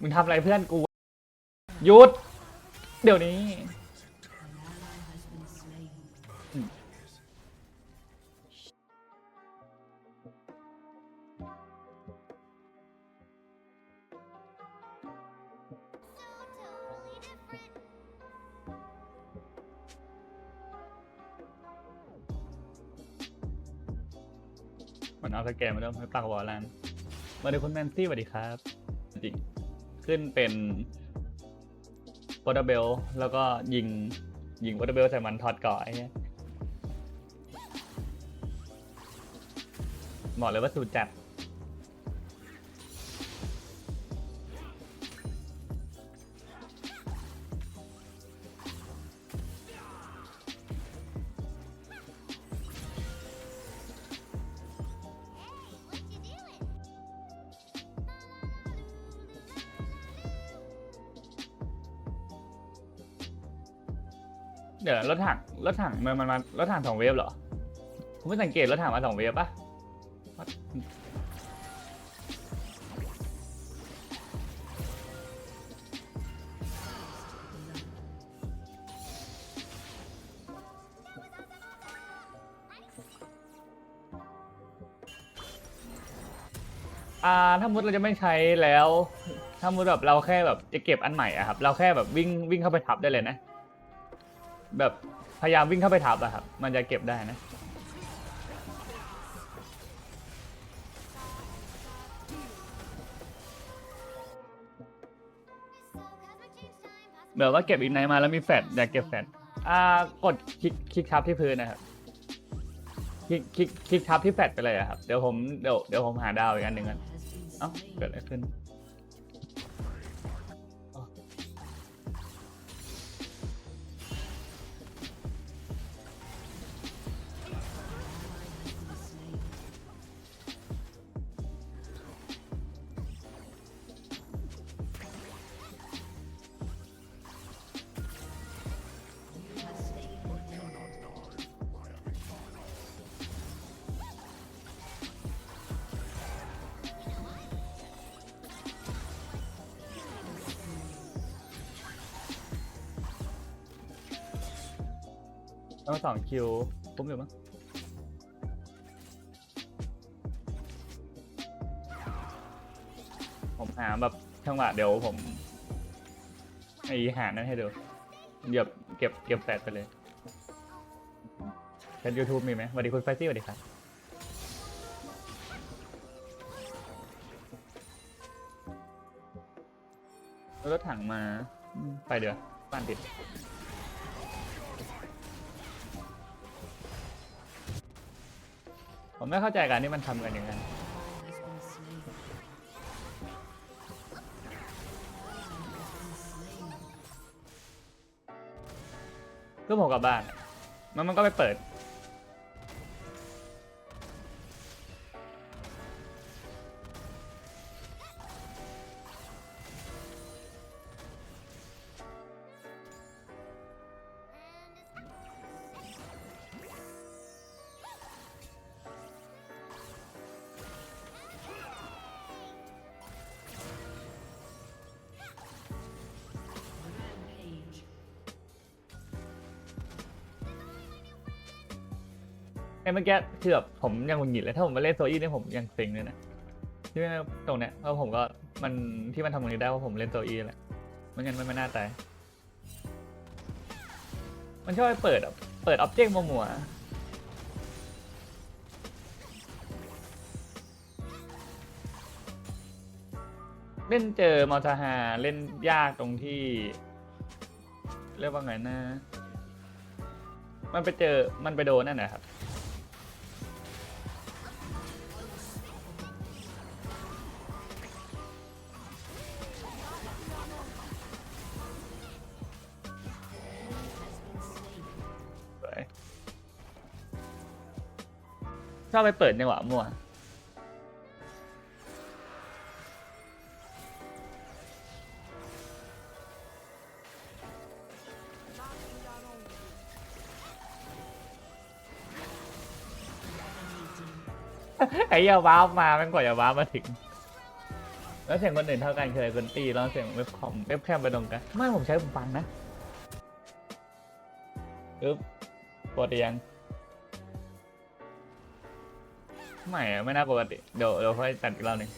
มึงทำอะไรเพื่อนกูหยุด เดี๋ยวนี้ มันเอาสแกนมาด้วยให้ปากวอลลันมาดูคุณแมนซี่สวัสดีครับ ขึ้นเป็นโปรตเบลแล้วก็ยิงยิงโปรตเบลใส่มันทอดก่อไอ้เหี้ยเหมาะเลยว่าสูตรจัด ดี๋ยวรถถังรถถังมันมันมันรถถังสองเวฟเหรอผมไม่สังเกตรถถังมาสองเวฟปะอ่าถ้ามุดเราจะไม่ใช้แล้ว ถ้ามุดแบบเราแค่แบบจะเก็บอันใหม่อะครับ เราแค่แบบวิ่งวิ่งเข้าไปทับได้เลยนะ แบบพยายามวิ่งเข้าไปทับอะครับ มันจะเก็บได้นะ แบบว่าเก็บอีกไนมาแล้วมีแฟดอยากเก็บแฟดอ่ากดคลิกคลิกทับที่พื้นนะครับ คลิกคลิกคลิกทับที่แฟดไปเลยอะครับ เดี๋ยวผมเดี๋ยวเดี๋ยวผมหาดาวอีกอันหนึ่งกันเอ้าเกิดอะไรขึ้น ต้องสองคิวคุ้มอยู่มั้งผมหาแบบจังหวะเดี๋ยวผมไอหานั่นให้ดูเดี๋ยวเก็บเก็บแฟดไปเลยเป็น YouTube มีไหมสวัสดีคุณไฟซี่สวัสดีครับรถถังมา ไปเดี๋ยวบ้านติด ผมไม่เข้าใจการที่มันทำกันอย่างนั้นก็ผมกลับบ้าน มันมันก็ไปเปิด เมื่อกี้คือแบบผมยังหงุดหงิดเลยถ้าผมมาเล่นโซอี้เนี่ยผมยังเซ็งเลยนะที่ว่ตรงเนี้ยเพราะผมก็มันที่มันทำตรงนี้ได้เพราะผมเล่นโซอี้แหละไม่งั้นมันไม่น่าตายมันชอบไปเปิดเปิดอ็อบเจกต์มัวๆเล่นเจอมอทาฮาเล่นยากตรงที่ เรียกว่าไงนะ มันไปเจอมันไปโดนนั่นนะครับ อบไปเปิดในหวะมั่วไอ้ยาว้าวมาแม่งกว่าจะว้าวมาถึง แล้วเสียงคนอื่นเท่ากันคืออะไรคนตีแล้วเสียงเว็บคอมเว็บแคมไปตรงกัน ไม่ผมใช้ผมฟังนะอึ๊บปกติยัง ไม่อะไม่น่าปกติ เดี๋ยวเดี๋ยวค่อยตัดอีกรอบหนึง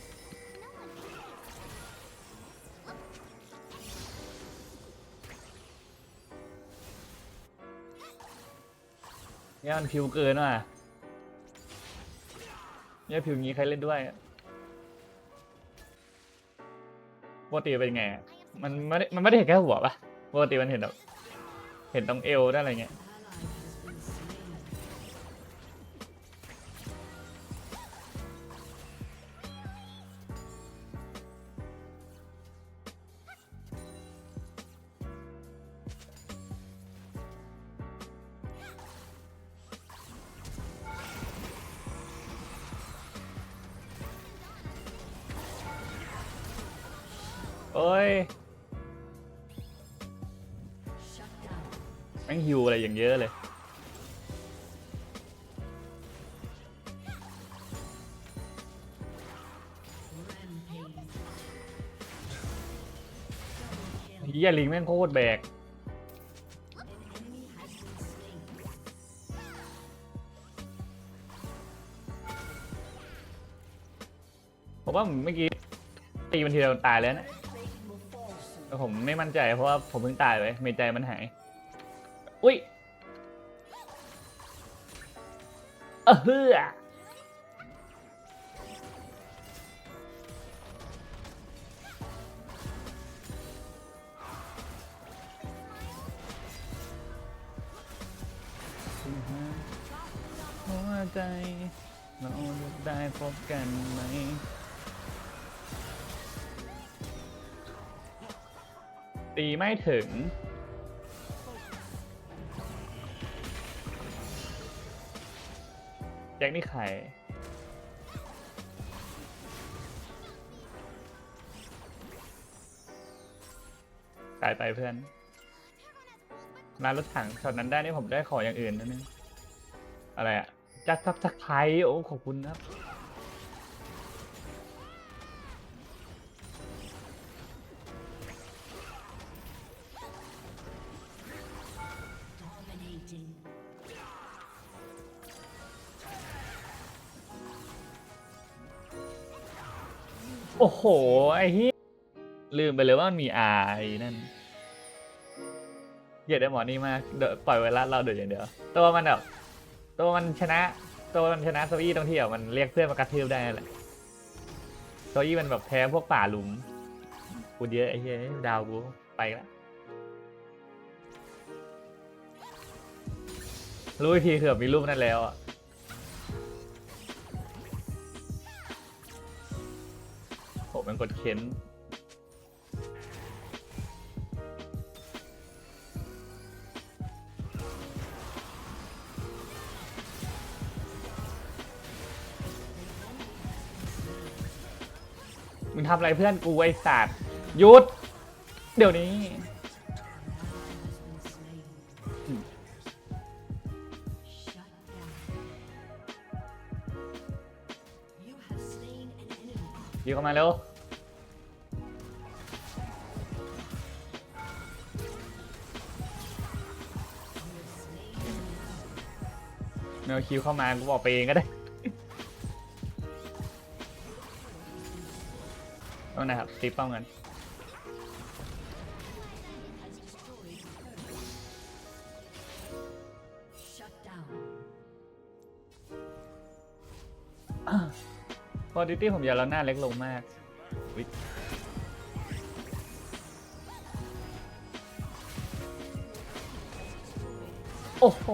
เนี่ยมันผิวเกินว่ะเนี่ยผิวงี้ใครเล่นด้วยปกติเป็นไงอะมันไม่ได้มันไม่ได้เห็นแค่หัวปะปกติมันเห็นแบบเห็นตรงเอวได้อะไรเงี้ย อ้ยแม่งฮิวอะไรอย่างเยอะเลย เฮียลิงแม่งโคตรแบก ผมว่าเมื่อกี้ตีมันทีเดียวตายแล้วนะ ผมไม่มั่นใจเพราะว่าผมเพิ่งตายไปเมใจมันหาย อุ้ยเออเฮือหัวใจเราจะได้พบกันไหม ตีไม่ถึง แจ็คนี่ใครตายไปเพื่อน มารถถังช็อตนั้นได้นี่ผมได้ขออย่างอื่นนะนึงอะไรอะจัดซับสไครโอ้ขอบคุณครับ โอ้โห ไอ้เหี้ยลืมไปเลยว่ามันมีอาไอ้นั่นเกลียดไอ้หมอนี่มากเดี๋ยวปล่อยไวรัสเราเดี๋ยวอย่างเดียว ตัวมันแบบตัวมันชนะ ตัวมันชนะโซอี้ตรงที่แบบมันเรียกเพื่อนมากระทืบได้นั่นแหละโซอี้มันแบบแพ้พวกป่าหลุมกูเยอะไอ้เหี้ยดาวกูไปละรู้อีกทีคือแบบมีรูปนั้นแล้วอะ มเป็นคนเค้นมึงทำอะไรเพื่อนกูไอ้สัตว์หยุด เดี๋ยวนี้ยิงเมาเร็วแมวคิวเข้ามากูบอกไปเองก็ได้ต้องนะครับตีป้องกันพอดิตี้ผมอยากแล้วหน้าเล็กลงมากโอ้โห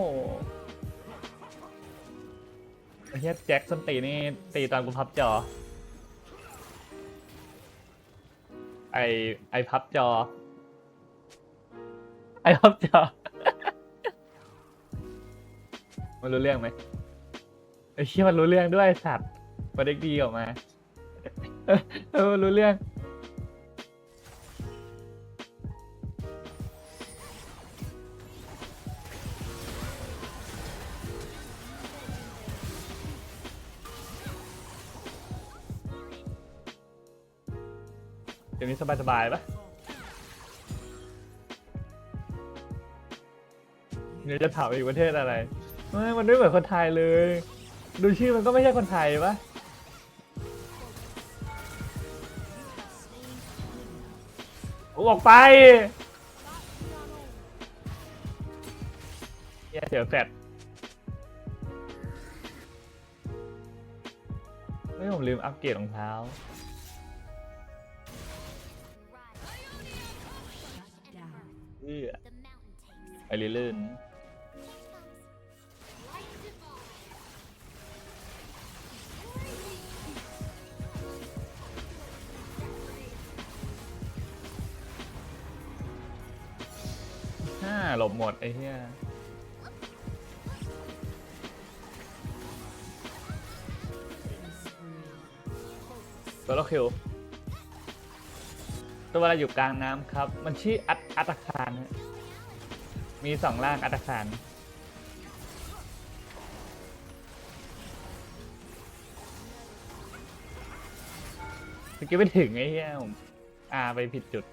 เฮียแจ็คสันตีนี่ตีตอนกูพับจอ ไอไอพับจอ ไอพับจอ มันรู้เรื่องไหมไอ้เชี่ยมันรู้เรื่องด้วยสัตว์มันเด็กดีออกมา เออมันรู้เรื่อง เดี๋ยวนี้สบายๆปะเดี๋ยวจะถามอีกประเทศอะไรไม่มันไม่เหมือนคนไทยเลย ดูชื่อมันก็ไม่ใช่คนไทยปะออกไปเหี้ยเสียแฟดไม่ผมลืมอัปเกรดรองเท้า ไปเรื่อยๆห้าหลบหมด ไอ้เหี้ยตัวละคิวตัวเวลาอยู่กลางน้ำครับ มันชื่ออัตอัตคารฮะ มีสองล่างอัตคารสกี้ไม่ถึงไอ้เหี้ยผมอาไปผิดจุด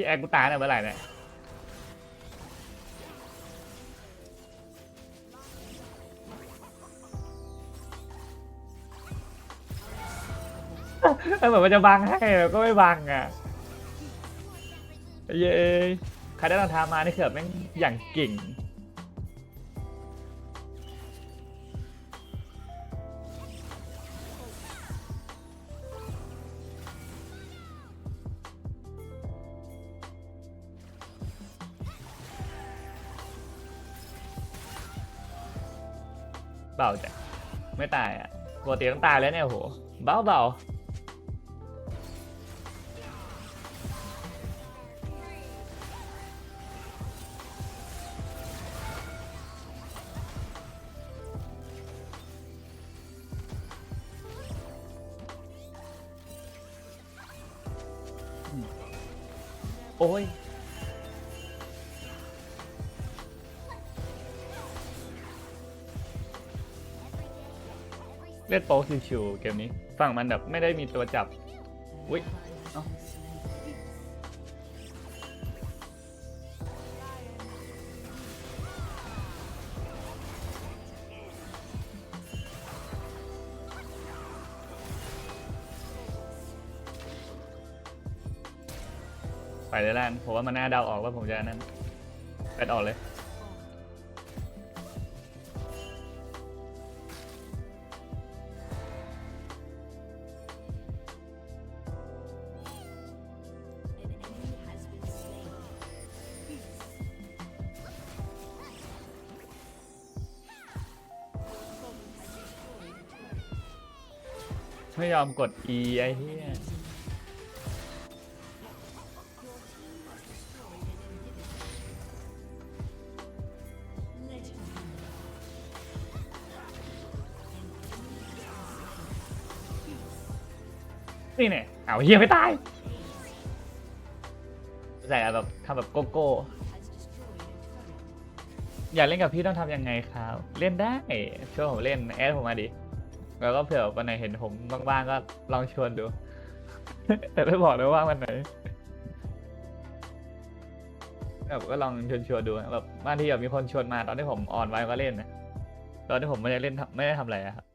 พี่แอร์กูตายเนี่ยเมื่อไหร่เนี่ยเออเหมือนมันจะบังให้ก็ไม่บังอะเย้ใครได้รองเท้ามานี่คือแบบแม่งอย่างเก่ง เบาจ้ะไม่ตายอะปกติต้องตายแล้วเนี่ยโหเบาเบาโอ้ย เล่นโป๊กชิวๆเกมนี้ ฝั่งมันแบบไม่ได้มีตัวจับ อุ๊ยเอ้าไปเลยล้านผมว่ามันน่าเดาออกว่าผมจะนั้นแปดออกเลย ไม่ยอมกด E ไอ้เหี้ยนี่เนี่ยเอาเฮียไม่ตายใส่แบบทำแบบโกโก้ อยากเล่นกับพี่ต้องทำยังไงครับ เล่นได้ช่วยผมเล่นแอดผมมาดิ แล้วก็เผื่อวันไหนเห็นผมบ้างๆก็ลองชวนดู แต่ไม่บอกเลยว่าวันไหนแบบก็ลองชวนชวนดูแบบบางทีแบบมีคนชวนมาตอนที่ผมออนไว้ก็เล่นนะตอนที่ผมไม่ได้เล่นทำไม่ได้ทำอะไรอะครับ